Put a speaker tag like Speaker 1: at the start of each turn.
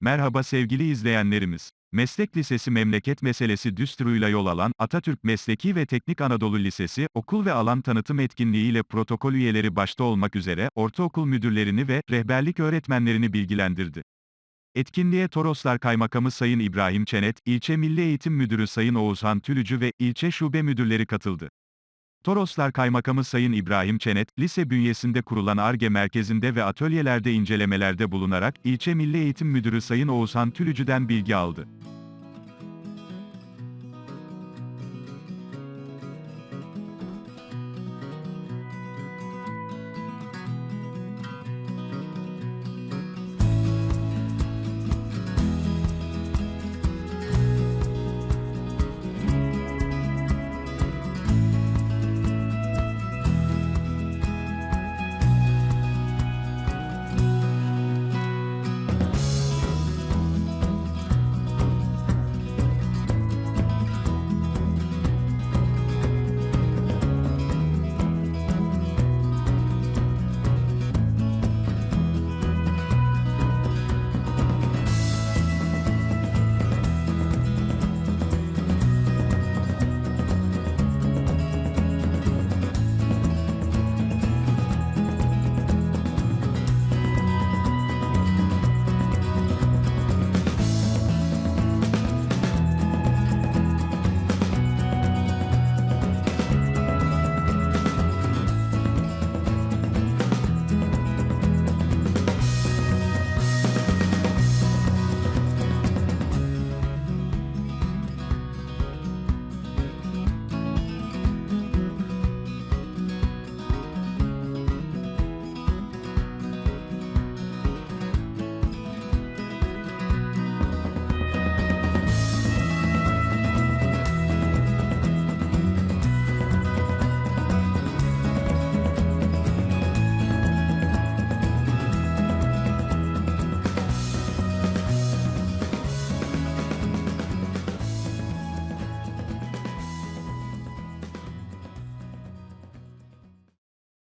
Speaker 1: Merhaba sevgili izleyenlerimiz. Meslek Lisesi memleket meselesi düsturuyla yol alan, Atatürk Mesleki ve Teknik Anadolu Lisesi, okul ve alan tanıtım etkinliğiyle protokol üyeleri başta olmak üzere, ortaokul müdürlerini ve rehberlik öğretmenlerini bilgilendirdi. Etkinliğe Toroslar Kaymakamı Sayın İbrahim Çenet, İlçe Milli Eğitim Müdürü Sayın Oğuzhan Tülücü ve ilçe şube müdürleri katıldı. Toroslar Kaymakamı Sayın İbrahim Çenet, lise bünyesinde kurulan ARGE merkezinde ve atölyelerde incelemelerde bulunarak, ilçe Milli Eğitim Müdürü Sayın Oğuzhan Tülücü'den bilgi aldı.